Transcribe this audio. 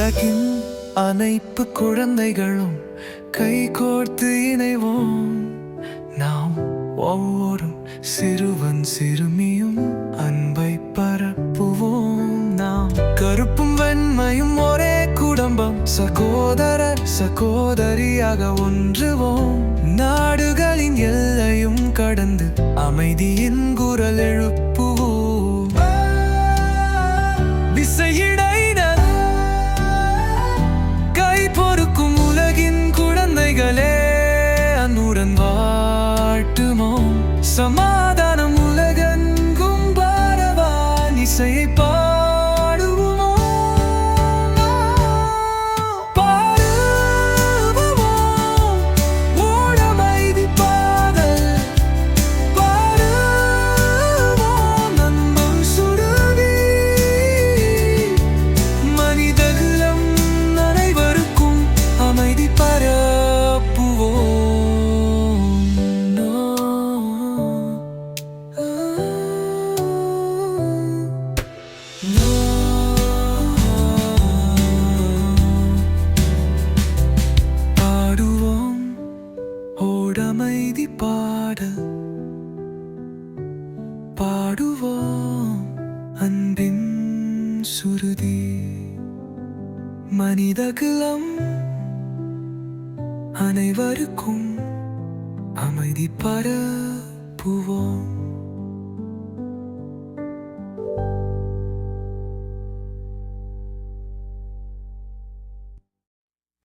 உலகின் அனைத்து குழந்தைகளும் கை கோர்த்து இணைவோம். நாம் ஒவ்வொரு சிறுவன் சிறுமியும் அன்பை பரப்புவோம். நாம் கருப்பும் வெண்மையும் ஒரே குடும்பம் சகோதரர் சகோதரியாக ஒன்றுவோம். நாடுகளின் எல்லையும் கடந்து அமைதியின் குரல் எழுப்புவோம் சமாதானம் உலகெங்கும் பாரவா இசையை பாட பாடுவோம் அன்பின் சுருதி. மனிதகுலம் அனைவருக்கும் அமைதி பரப்புவோம்.